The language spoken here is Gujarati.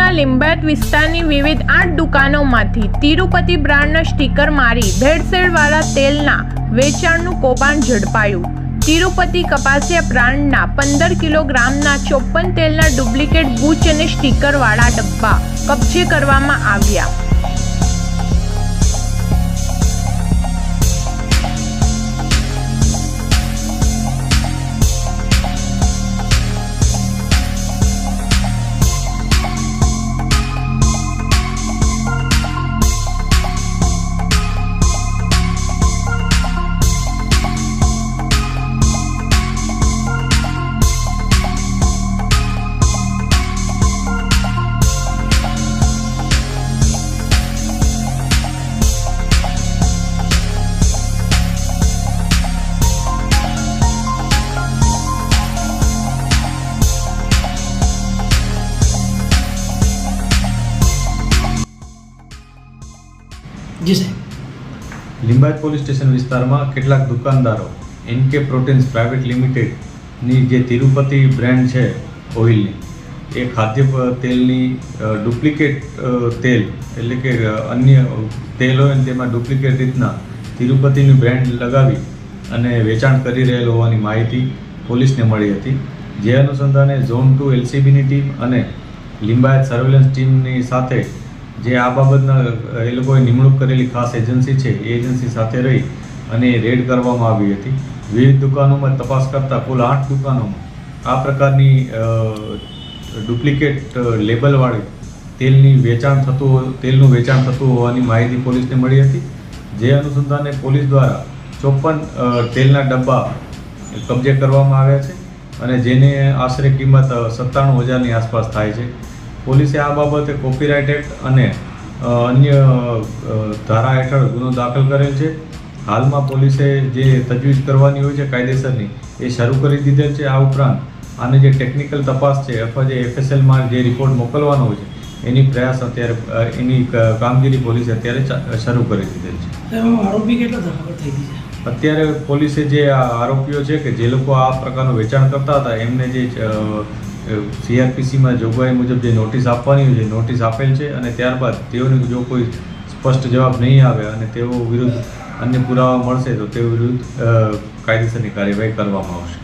તમિલનાડુના લિંબાયત વિસ્તારની વિવિધ આઠ દુકાનોમાંથી તિરુપતિ બ્રાન્ડના સ્ટીકર મારી ભેળસેળવાળા તેલના વેચાણનું કૌભાંડ ઝડપાયું. તિરુપતિ કપાસિયા બ્રાન્ડના પંદર કિલોગ્રામના ચોપન તેલના ડુપ્લિકેટ બૂચ અને સ્ટીકરવાળા ડબ્બા કબજે કરવામાં આવ્યા. જી સાહેબ. લિંબાયત પોલીસ સ્ટેશન વિસ્તારમાં કેટલાક દુકાનદારો એનકે પ્રોટીન્સ પ્રાઇવેટ લિમિટેડની જે તિરુપતિ બ્રાન્ડ છે ઓઇલની, એ ખાદ્ય તેલની ડુપ્લિકેટ તેલ એટલે કે અન્ય તેલ હોય તેમાં ડુપ્લિકેટ રીતના તિરુપતિની બ્રાન્ડ લગાવી અને વેચાણ કરી રહેલ હોવાની માહિતી પોલીસને મળી હતી. જે અનુસંધાને ઝોન ટુ એલસીબીની ટીમ અને લિંબાયત સર્વેલન્સ ટીમની સાથે જે આ બાબતના એ લોકોએ નિમણૂક કરેલી ખાસ એજન્સી છે, એ એજન્સી સાથે રહી અને રેડ કરવામાં આવી હતી. વિવિધ દુકાનોમાં તપાસ કરતાં કુલ આઠ દુકાનોમાં આ પ્રકારની ડુપ્લિકેટ લેબલવાળી તેલની વેચાણ થતું તેલનું વેચાણ થતું હોવાની માહિતી પોલીસને મળી હતી. જે અનુસંધાને પોલીસ દ્વારા ચોપન તેલના ડબ્બા કબજે કરવામાં આવ્યા છે અને જેને આશરે કિંમત સત્તાણું હજારની આસપાસ થાય છે. પોલીસે આ બાબતે કોપીરાઇટ એક્ટ અને અન્ય ધારા હેઠળ ગુનો દાખલ કરેલ છે. હાલમાં પોલીસે જે તજવીજ કરવાની હોય છે કાયદેસરની, એ શરૂ કરી દીધેલ છે. આ ઉપરાંત આને જે ટેકનિકલ તપાસ છે, અથવા જે એફએસએલમાં જે રિપોર્ટ મોકલવાનો હોય છે એની પ્રયાસ અત્યારે એની કામગીરી પોલીસે અત્યારે શરૂ કરી દીધેલ છે. આરોપી કેટલા ધરપકડ થઈ ગઈ છે? અત્યારે પોલીસે જે આ આરોપીઓ છે કે જે લોકો આ પ્રકારનું વેચાણ કરતા હતા એમને જે સીઆરપીસીમાં જોગવાઈ મુજબ જે નોટિસ આપવાની હોય છે નોટિસ આપેલ છે અને ત્યારબાદ તેઓને જો કોઈ સ્પષ્ટ જવાબ નહીં આવે અને તેઓ વિરુદ્ધ અન્ય પુરાવા મળશે તો તેઓ વિરુદ્ધ કાયદેસરની કાર્યવાહી કરવામાં આવશે.